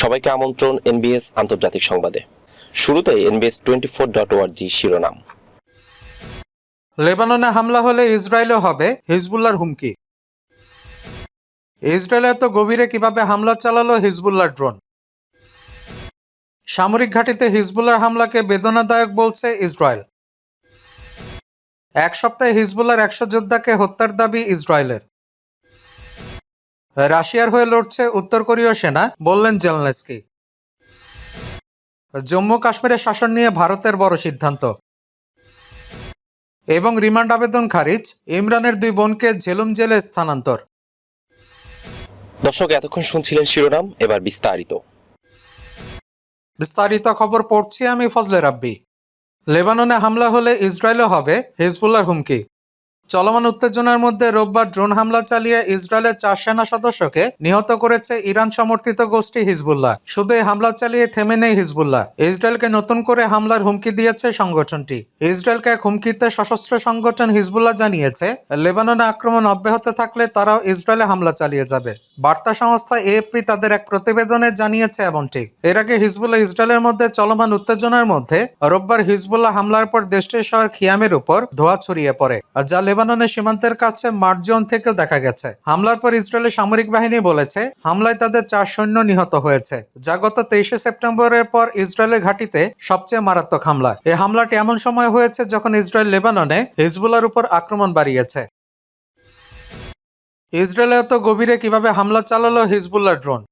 সবাইকে আমন্ত্রণ এনবিএস আন্তর্জাতিক সংবাদে। শুরুতে এনবিএস টোয়েন্টি ফোর ডট ওয়ার্জি শিরোনাম। লেবাননে হামলা হলে ইসরায়েলও হবে হিজবুল্লার হুমকি। ইসরায়েল এত গভীরে কীভাবে হামলা চালালো হিজবুল্লার ড্রোন? সামরিক ঘাঁটিতে হিজবুল্লার হামলাকে বেদনাদায়ক বলছে ইসরায়েল। এক সপ্তাহে হিজবুল্লার একশো যোদ্ধাকে হত্যার দাবি ইসরায়েলের। রাশিয়ার হয়ে লড়ছে উত্তর কোরীয় সেনা বললেন জেলনেস্কি। জম্মু কাশ্মীরের শাসন নিয়ে ভারতের বড় সিদ্ধান্ত। এবং রিমান্ড আবেদন খারিজ ইমরানের দুই বোনকে ঝেলুম জেলে স্থানান্তর। দর্শক এতক্ষণ শুনছিলেন শিরোনাম এবার বিস্তারিত। বিস্তারিত খবর পড়ছি আমি ফজলে রাব্বি। লেবাননে হামলা হলে ইসরায়েলও হবে হিজবুল্লার হুমকি। চলমান উত্তেজনার মধ্যে রোববার ড্রোন হামলা চালিয়ে ইসরায়েলের চার সেনা সদস্যকে নিহত করেছে ইরান সমর্থিত গোষ্ঠী হিজবুল্লাহ। শুধু এই হামলা চালিয়ে থেমে নেই হিজবুল্লাহ। ইসরায়েলকে নতুন করে হামলার হুমকি দিয়েছে সংগঠনটি। ইসরায়েলকে এক হুমকিতে সশস্ত্র সংগঠন হিজবুল্লাহ জানিয়েছে, লেবাননে আক্রমণ অব্যাহত থাকলে তারাও ইসরায়েলে হামলা চালিয়ে যাবে। বার্তা সংস্থা এএফপি তাদের এক প্রতিবেদনে জানিয়েছে এমনটি। এর আগে হিজবুল্লাহ ইসরায়েলের মধ্যে চলমান উত্তেজনার মধ্যে রোববার হিজবুল্লাহ হামলার পর দেশটির শহর খিয়ামের উপর ধোঁয়া ছড়িয়ে পড়ে, যা লেবাননের সীমান্তের কাছে মার্জন থেকেও দেখা গেছে। হামলার পর ইসরায়েলের সামরিক বাহিনী বলেছে, হামলায় তাদের চার সৈন্য নিহত হয়েছে। যা গত তেইশে সেপ্টেম্বরের পর ইসরায়েলের ঘাঁটিতে সবচেয়ে মারাত্মক হামলা। এই হামলাটি এমন সময় হয়েছে যখন ইসরায়েল লেবাননে হিজবুলার উপর আক্রমণ বাড়িয়েছে। ইসরায়েল এত গভীরে কীভাবে হামলা চালালো হিজবুল্লাহ ড্রোন?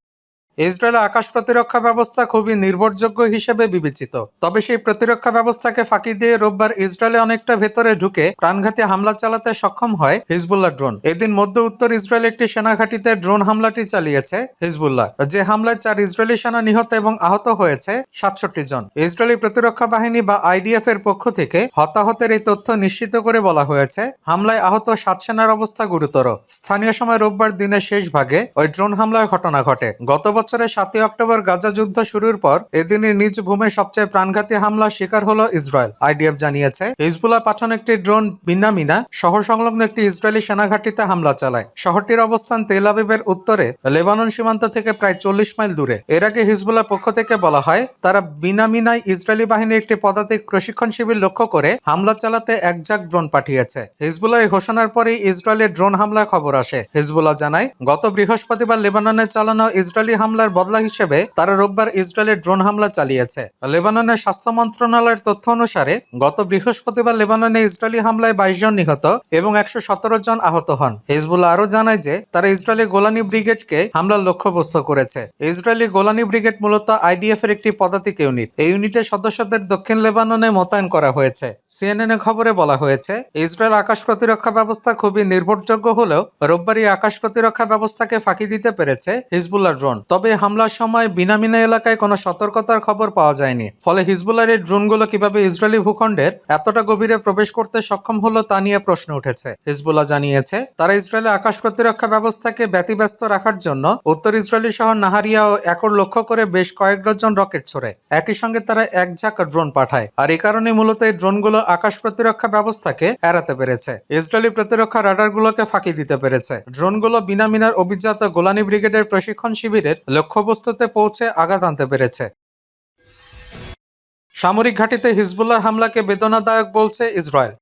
ইসরায়েলের আকাশ প্রতিরক্ষা ব্যবস্থা খুবই নির্ভরযোগ্য হিসেবে বিবেচিত। তবে সেই প্রতিরক্ষা ব্যবস্থাকে ফাঁকি দিয়ে রোববার ইসরায়েলে অনেকটা ভেতরে ঢুকে প্রাণঘাতী হামলা চালাতে সক্ষম হয় হিজবুল্লাহ ড্রোন। এদিন মধ্য উত্তর ইসরায়েল একটি সেনাঘাঁটিতে ড্রোন হামলাটি চালিয়েছে হিজবুল্লাহ, যে হামলায় চার ইসরায়েলি সেনা নিহত এবং আহত হয়েছে সাতষট্টি জন। ইসরায়েলি প্রতিরক্ষা বাহিনী বা আইডিএফ এর পক্ষ থেকে হতাহতের এই তথ্য নিশ্চিত করে বলা হয়েছে, হামলায় আহত সাত সেনার অবস্থা গুরুতর। স্থানীয় সময় রোববার দিনের শেষ ভাগে ওই ড্রোন হামলার ঘটনা ঘটে। গত বছরের সাতই অক্টোবর গাজা যুদ্ধ শুরুর পর এদিনই নিজ ভূমে সবচেয়ে প্রাণঘাতী হামলা শিকার হলো ইসরায়েল। আইডিএফ জানিয়েছে, হিজবুল্লাহ পাঠানো একটি ড্রোন বিনামিনা শহর সংলগ্ন একটি ইসরায়েলি সেনাঘাটিতে হামলা চালায়। শহরটির অবস্থান তেল আবিবের উত্তরে, লেবানন সীমান্ত থেকে প্রায় চল্লিশ মাইল দূরে। এর আগে হিজবুল্লাহ পক্ষ থেকে বলা হয়, তারা বিনামিনায় ইসরায়েলি বাহিনীর একটি পদাতিক প্রশিক্ষণ শিবির লক্ষ্য করে হামলা চালাতে একজাক ড্রোন পাঠিয়েছে। হিজবুল্লাহ ঘোষণার পরেই ইসরায়েলের ড্রোন হামলার খবর আসে। হিজবুল্লাহ জানায়, গত বৃহস্পতিবার লেবাননে চালানো ইসরায়েলি হামলার বদলা হিসেবে তারা রোববার ইসরায়েলের ড্রোন হামলা চালিয়েছে। লেবাননের স্বাস্থ্য মন্ত্রণালয়ের তথ্য অনুসারে, গত বৃহস্পতিবার লেবাননে ইসরায়েলি হামলায় বাইশ জন নিহত এবং একশো সতেরো জন আহত হন। হিজবুল্লাহ আরও জানায় যে, তারা ইসরায়েলি গোলানি ব্রিগেডকে হামলার লক্ষ্যবস্তু করেছে। ইসরায়েলি গোলানি ব্রিগেড মূলত আইডিএফ এর একটি পদাতিক ইউনিট। এই ইউনিটের সদস্যদের দক্ষিণ লেবাননে মোতায়েন করা হয়েছে। সিএনএন খবরে বলা হয়েছে, ইসরায়েল আকাশ প্রতিরক্ষা ব্যবস্থা খুবই নির্ভরযোগ্য হলেও রোববারই আকাশ প্রতিরক্ষা ব্যবস্থাকে ফাঁকি দিতে পেরেছে হিজবুল্লাহ ড্রোন। তবে এই হামলার সময় বিনামিনা এলাকায় কোনো সতর্কতার খবর পাওয়া যায়নি। ফলে হিজবুল্লার এই ড্রোনগুলো কীভাবে ইসরায়েলি ভূখণ্ডের এতটা গভীরে প্রবেশ করতে সক্ষম হলো তা নিয়ে প্রশ্ন উঠেছে। হিজবুল্লাহ জানিয়েছে, তারা ইসরায়েলের আকাশ প্রতিরক্ষা ব্যবস্থাকে ব্যতিব্যস্ত রাখার জন্য উত্তর ইসরায়েলি শহর নাহারিয়া ও একর লক্ষ্য করে বেশ কয়েক ডজন রকেট ছোড়ে। একই সঙ্গে তারা এক ঝাঁক ড্রোন পাঠায়, আর এই কারণে মূলত এই ড্রোনগুলো আকাশ প্রতিরক্ষা ব্যবস্থাকে এড়াতে পেরেছে। ইসরায়েলি প্রতিরক্ষা রাডারগুলোকে ফাঁকি দিতে পেরেছে। ড্রোনগুলো বিনামিনার অভিজাত গোলানি ব্রিগেডের প্রশিক্ষণ শিবিরের লক্ষ্যবস্তুতে পৌঁছে আঘাত আনতে পেরেছে। সামরিক ঘাঁটিতে হিজবুল্লাহ হামলাকে বেদনাদায়ক বলছে ইসরায়েল।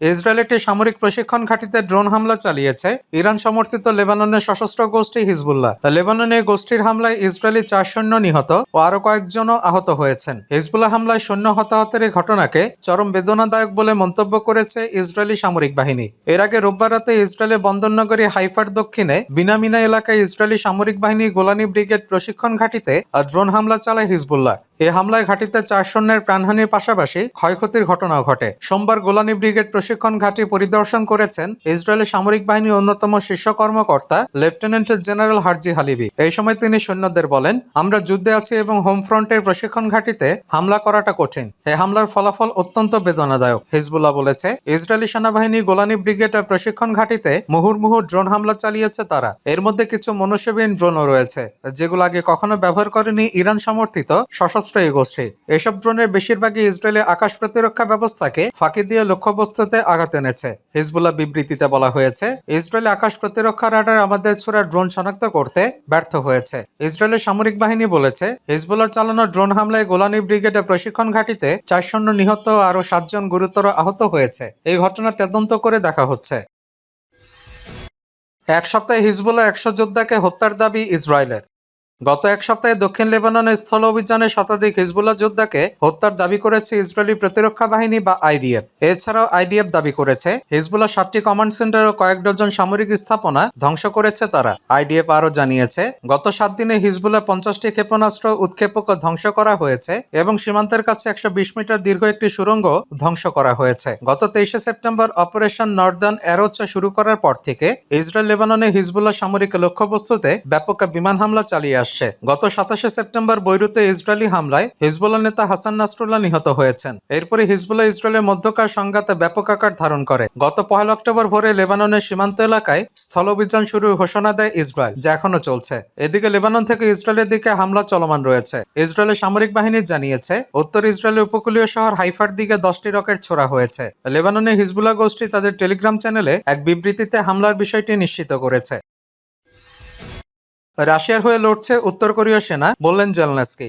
ইসরায়েল একটি সামরিক প্রশিক্ষণ ঘাঁটিতে ড্রোন হামলা চালিয়েছে ইরান সমর্থিত লেবাননের সশস্ত্র গোষ্ঠী হিজবুল্লাহ। লেবাননে গোষ্ঠীর হামলায় ইসরায়েলি চার সৈন্য নিহত ও আরও কয়েকজনও আহত হয়েছেন। হিজবুল্লাহ হামলায় সৈন্য হতাহতের এই ঘটনাকে চরম বেদনাদায়ক বলে মন্তব্য করেছে ইসরায়েলি সামরিক বাহিনী। এর আগে রোববার রাতে ইসরায়েলের বন্দরনগরী হাইফার দক্ষিণে বিনামিনা এলাকায় ইসরায়েলি সামরিক বাহিনী গোলানি ব্রিগেড প্রশিক্ষণ ঘাঁটিতে ড্রোন হামলা চালায় হিজবুল্লাহ। এই হামলায় ঘাটিতে চার সৈন্যের প্রাণহানির পাশাপাশি ক্ষয়ক্ষতির ঘটনাও ঘটে। সোমবার গোলানি ব্রিগেড প্রশিক্ষণ ঘাঁটি পরিদর্শন করেছেন ইসরায়েলের সামরিক বাহিনীর অন্যতম শীর্ষ কর্মকর্তা, লেফটেন্যান্ট জেনারেল হার্জি হালিবি। এই সময় তিনি সৈন্যদের বলেন, আমরা যুদ্ধে আছি এবং হোম ফ্রন্টের প্রশিক্ষণ ঘাঁটিতে হামলা করাটা কঠিন। এই হামলার ফলাফল অত্যন্ত বেদনাদায়ক, হিজবুল্লাহ বলেছে। ইসরায়েলি সেনাবাহিনী গোলানি ব্রিগেড প্রশিক্ষণ ঘাঁটিতে মুহুর্মুহু ড্রোন হামলা চালিয়েছে তারা। এর মধ্যে কিছু মনুষ্যবিহীন ড্রোনও রয়েছে, যেগুলো আগে কখনো ব্যবহার করেনি ইরান সমর্থিত সশস্ত্র এই গোষ্ঠী এসব ড্রোনের বেশিরভাগই ইসরায়েলের আকাশ প্রতিরক্ষা ব্যবস্থাকে ফাঁকি দিয়ে লক্ষ্যবস্তুতে আঘাত এনেছে। হিজবুল্লাহ বিবৃতিতে বলা হয়েছে, ইসরায়েল আকাশ প্রতিরক্ষা রাডার আমাদের ছোড়া ড্রোন শনাক্ত করতে ব্যর্থ হয়েছে। ইসরায়েলের সামরিক বাহিনী বলেছে, হিজবুল্লাহ চালানো ড্রোন হামলায় গোলানি ব্রিগেডে প্রশিক্ষণ ঘাঁটিতে চার সৈন্য নিহত আরও সাতজন গুরুতর আহত হয়েছে। এই ঘটনা তদন্ত করে দেখা হচ্ছে। এক সপ্তাহে হিজবুল্লাহ একশো যোদ্ধাকে হত্যার দাবি ইসরায়েলের। গত এক সপ্তাহে দক্ষিণ লেবাননে স্থল অভিযানে শতাধিক হিজবুল্লাহ যোদ্ধাকে হত্যার দাবি করেছে ইসরায়েলি প্রতিরক্ষা বাহিনী বা আইডিএফ। এছাড়াও আইডিএফ দাবি করেছে, হিজবুল্লাহ সাতটি কমান্ড সেন্টার ও কয়েক ডজন সামরিক স্থাপনা ধ্বংস করেছে তারা। আইডিএফ আরও জানিয়েছে, গত সাত দিনে হিজবুল্লাহ পঞ্চাশটি ক্ষেপণাস্ত্র উৎক্ষেপক ধ্বংস করা হয়েছে এবং সীমান্তের কাছে একশো বিশ মিটার দীর্ঘ একটি সুড়ঙ্গ ধ্বংস করা হয়েছে। গত তেইশে সেপ্টেম্বর অপারেশন নর্দার্ন অ্যারোচা শুরু করার পর থেকে ইসরায়েল লেবাননে হিজবুল্লাহ সামরিক লক্ষ্যবস্তুতে ব্যাপক বিমান হামলা চালিয়ে আসছে। গত সাতাশে সেপ্টেম্বর বৈরুতে ইসরায়েলি হামলায় হিজবুল্লাহ নেতা হাসান নাসরুল্লাহ নিহত হয়েছেন। এরপরে হিজবুল্লাহ ইসরায়েলের মধ্যকার সংঘাতে ব্যাপক আকার ধারণ করে। গত পহেলা অক্টোবর ভোরে লেবাননের সীমান্ত এলাকায় স্থল অভিযান শুরুর ঘোষণা দেয় ইসরায়েল, যা এখনও চলছে। এদিকে লেবানন থেকে ইসরায়েলের দিকে হামলা চলমান রয়েছে। ইসরায়েলের সামরিক বাহিনী জানিয়েছে, উত্তর ইসরায়েলের উপকূলীয় শহর হাইফার দিকে দশটি রকেট ছোড়া হয়েছে। লেবাননে হিজবুল্লাহ গোষ্ঠী তাদের টেলিগ্রাম চ্যানেলে এক বিবৃতিতে হামলার বিষয়টি নিশ্চিত করেছে। রাশিয়ার হয়ে লড়ছে উত্তর কোরীয় সেনা বললেন জেলনেস্কি।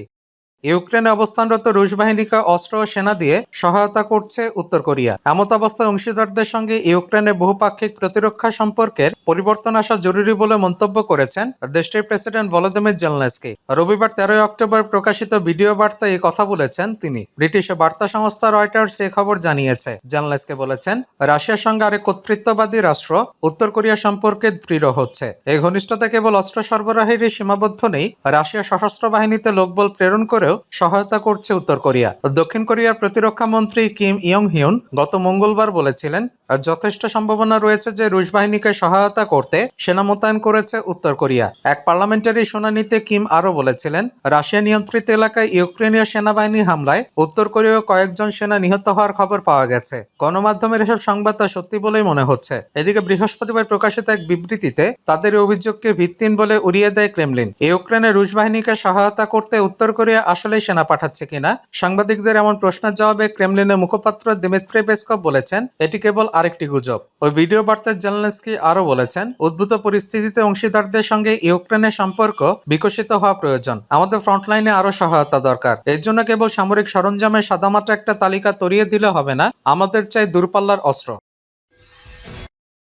ইউক্রেনে অবস্থানরত রুশ বাহিনীকে অস্ত্র ও সেনা দিয়ে সহায়তা করছে উত্তর কোরিয়া। এমত অবস্থায় অংশীদারদের সঙ্গে ইউক্রেনের বহুপাক্ষিক প্রতিরক্ষা সম্পর্কের পরিবর্তন আসা জরুরি বলে মন্তব্য করেছেন দেশটির প্রেসিডেন্ট ভলোদিমির জেলনেস্কি। রবিবার তেরোই অক্টোবর প্রকাশিত ভিডিও বার্তায় এই কথা বলেছেন তিনি। ব্রিটিশ বার্তা সংস্থা রয়টার্স এ খবর জানিয়েছে। জেলনেস্কি বলেছেন, রাশিয়ার সঙ্গে আরেক কর্তৃত্ববাদী রাষ্ট্র উত্তর কোরিয়া সম্পর্কে দৃঢ় হচ্ছে। এই ঘনিষ্ঠতা কেবল অস্ত্র সরবরাহেরই সীমাবদ্ধ নেই, রাশিয়া সশস্ত্র বাহিনীতে লোকবল প্রেরণ করেও সহায়তা করছে উত্তর কোরিয়া। দক্ষিণ কোরিয়ার প্রতিরক্ষা মন্ত্রী কিম ইয়ং হিউন গত মঙ্গলবার বলেছিলেন, যথেষ্ট সম্ভাবনা রয়েছে যে রুশ বাহিনীকে সহায়তা করতে সেনা মোতায়েন করেছে উত্তর কোরিয়া। এক পার্লামেন্টারি শুনানিতে কিম আরও বলেছিলেন, রাশিয়া নিয়ন্ত্রিত এলাকায় ইউক্রেনীয় সেনাবাহিনীর হামলায় উত্তর কোরীয় কয়েকজন সেনা নিহত হওয়ার খবর পাওয়া গেছে। গণমাধ্যমের এসব সংবাদ তা সত্যি বলেই মনে হচ্ছে। এদিকে বৃহস্পতিবার প্রকাশিত এক বিবৃতিতে তাদের অভিযোগকে ভিত্তিহীন বলে উড়িয়ে দেয় ক্রেমলিন। ইউক্রেনে রুশ বাহিনীকে সহায়তা করতে উত্তর কোরিয়া আসলেই সেনা পাঠাচ্ছে কিনা? সাংবাদিকদের এমন প্রশ্নের জবাবে ক্রেমলিনের মুখপাত্র দিমিত্রি পেসকভ বলেছেন, এটি কেবল আরেকটি গুজব। ওই ভিডিও বার্তায় জেলনেস্কি আরও বলেছেন, উদ্ভূত পরিস্থিতিতে অংশীদারদের সঙ্গে ইউক্রেনের সম্পর্ক বিকশিত হওয়া প্রয়োজন। আমাদের ফ্রন্টলাইনে আরও সহায়তা দরকার। এর জন্য কেবল সামরিক সরঞ্জামের সাদামাটা একটা তালিকা তরিয়ে দিলে হবে না, আমাদের চাই দূরপাল্লার অস্ত্র।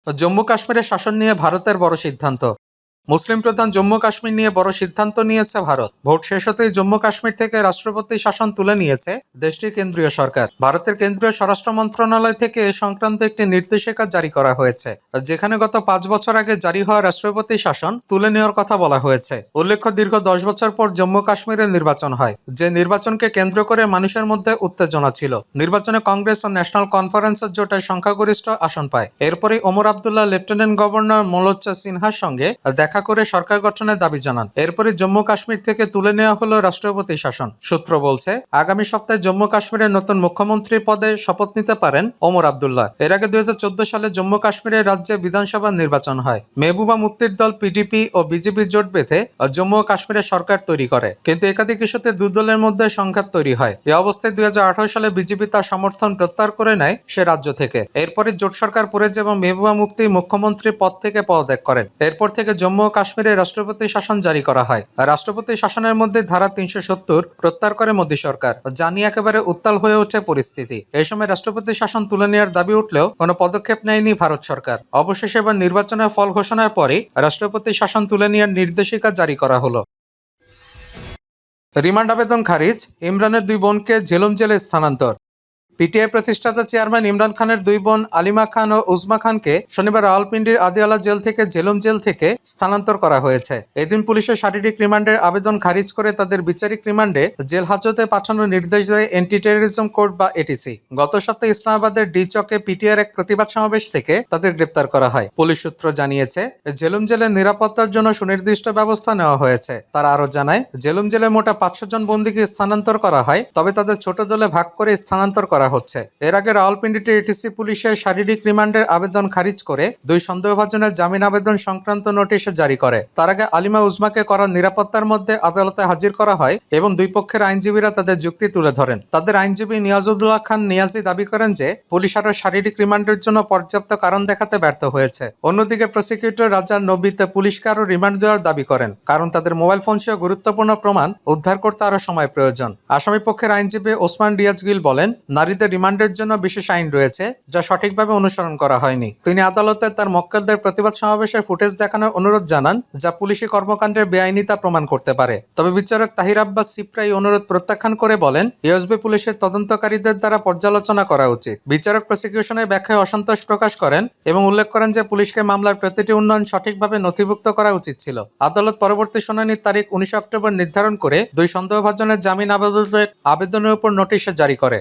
জম্মু কাশ্মীরের শাসন নিয়ে ভারতের বড় সিদ্ধান্ত। মুসলিম প্রধান জম্মু কাশ্মীর নিয়ে বড় সিদ্ধান্ত নিয়েছে ভারত। ভোট শেষ হতেই জম্মু কাশ্মীর থেকে রাষ্ট্রপতি শাসন তুলে নিয়েছে দেশটির কেন্দ্রীয় সরকার। ভারতের কেন্দ্রীয় স্বরাষ্ট্র মন্ত্রণালয় থেকে এ সংক্রান্ত একটি নির্দেশিকা জারি করা হয়েছে। যেখানে গত পাঁচ বছর আগে জারি হওয়া রাষ্ট্রপতি শাসন তুলে নেওয়ার কথা বলা হয়েছে। উল্লেখ্য, দীর্ঘ দশ বছর পর জম্মু কাশ্মীরে নির্বাচন হয়। যে নির্বাচনকে কেন্দ্র করে মানুষের মধ্যে উত্তেজনা ছিল। নির্বাচনে কংগ্রেস ও ন্যাশনাল কনফারেন্সের জোটায় সংখ্যাগরিষ্ঠ আসন পায়। এরপরে ওমর আবদুল্লাহ লেফটেন্যান্ট গভর্নর মোলোচ্চা সিনহার সঙ্গে দেখা করে সরকার গঠনের দাবি জানান। এরপরে জম্মু কাশ্মীর থেকে তুলে নেওয়া হলো রাষ্ট্রপতি শাসন। সূত্র বলছে, আগামী সপ্তাহে জম্মু কাশ্মীরের নতুন মুখ্যমন্ত্রী পদে শপথ নিতে পারেন ওমর আবদুল্লাহ। এর আগে দুই সালে জম্মু কাশ্মীরের রাজ্যে বিধানসভা নির্বাচন হয়। মেহবুবা মুক্তির দল পিডিপি ও বিজেপি জোট বেঁধে জম্মু ও কাশ্মীরের সরকার তৈরি করে। কিন্তু একাধিক ইস্যুতে দু দলের মধ্যে সংঘাত তৈরি হয়। এ অবস্থায় দুই হাজার আঠারো সালে বিজেপি তার সমর্থন প্রত্যাহার করে নেয় সে রাজ্য থেকে। এরপরে জোট সরকার পড়ে যায় এবং মেহবুবা মুফতি মুখ্যমন্ত্রী পদ থেকে পদত্যাগ করেন। এরপর থেকে জম্মু ও কাশ্মীরে রাষ্ট্রপতি শাসন জারি করা হয়। রাষ্ট্রপতি শাসনের মধ্যে ধারা তিনশো সত্তর প্রত্যাহার করে মোদী সরকার নিয়ে একেবারে উত্তাল হয়ে ওঠে পরিস্থিতি। এই সময় রাষ্ট্রপতি শাসন তুলে নেওয়ার দাবি উঠলেও কোনো পদক্ষেপ নেয়নি ভারত সরকার। অবশেষে এবার নির্বাচনের ফল ঘোষণার পরে রাষ্ট্রপতি শাসন তুলে নেওয়ার নির্দেশিকা জারি করা হলো। রিমান্ড আবেদন খারিজ, ইমরানের দুই বোনকে ঝেলুম জেলে স্থানান্তর। পিটিআই প্রতিষ্ঠাতা চেয়ারম্যান ইমরান খানের দুই বোন আলিমা খান ও উজমা খানকে শনিবার রাওয়ালপিন্ডির আদিয়ালা জেল থেকে জেলুম জেল থেকে স্থানান্তর করা হয়েছে। এদিন পুলিশের শারীরিক রিমান্ডের আবেদন খারিজ করে তাদের বিচারিক রিমান্ডে জেল হাজতে পাঠানোর নির্দেশ দেয় এন্টি টেরোরিজম কোর্ট বা এটিসি গত সপ্তাহে ইসলামাবাদের ডি চকে পিটিআর এক প্রতিবাদ সমাবেশ থেকে তাদের গ্রেপ্তার করা হয়। পুলিশ সূত্র জানিয়েছে, জেলুম জেলের নিরাপত্তার জন্য সুনির্দিষ্ট ব্যবস্থা নেওয়া হয়েছে। তারা আরও জানায়, জেলুম জেলে মোটা পাঁচশো জন বন্দীকে স্থানান্তর করা হয়, তবে তাদের ছোট দলে ভাগ করে স্থানান্তর করা করা হচ্ছে। এর আগে রাওয়ালপিন্ডিতে এটিসি পুলিশের শারীরিক রিমান্ডের আবেদন খারিজ করে দুই সন্দেহভাজনের জামিন আবেদন সংক্রান্ত নোটিশ জারি করে। তার আগে আলিমা উজমাকে করা নিরাপত্তার মধ্যে আদালতে হাজির করা হয় এবং দুই পক্ষের আইনজীবীরা তাদের যুক্তি তুলে ধরেন। তাদের আইনজীবী নিয়াজুদ্দোল্লাহ খান নিয়াজি দাবি করেন যে, পুলিশ আরও শারীরিক রিমান্ডের জন্য পর্যাপ্ত কারণ দেখাতে ব্যর্থ হয়েছে। অন্যদিকে প্রসিকিউটর রাজা নবীতে পুলিশকে আরও রিমান্ড দেওয়ার দাবি করেন, কারণ তাদের মোবাইল ফোন সহ গুরুত্বপূর্ণ প্রমাণ উদ্ধার করতে আরও সময় প্রয়োজন। আসামি পক্ষের আইনজীবী ওসমান রিয়াজ গিল বলেন নারীদের রিমান্ডের জন্য বিশেষ আইন রয়েছে, যা সঠিকভাবে অনুসরণ করা হয়নি। তিনি আদালতে তার মক্কেলদের প্রতিবাদ সমাবেশের ফুটেজ দেখানোর অনুরোধ জানান, যা পুলিশি কর্মকাণ্ডের বেআইনিতা প্রমাণ করতে পারে। তবে বিচারক তাহির আব্বাস সিপ্রা এই অনুরোধ প্রত্যাখ্যান করে বলেন, ইউএসবি পুলিশের তদন্তকারীদের দ্বারা পর্যালোচনা করা উচিত। বিচারক প্রসিকিউশনের ব্যাখ্যায় অসন্তোষ প্রকাশ করেন এবং উল্লেখ করেন যে পুলিশকে মামলার প্রতিটি উন্নয়ন সঠিকভাবে নথিভুক্ত করা উচিত ছিল। আদালত পরবর্তী শুনানির তারিখ উনিশে অক্টোবর নির্ধারণ করে দুই সন্দেহভাজনের জামিন আবেদনের আবেদনের উপর নোটিশে জারি করে।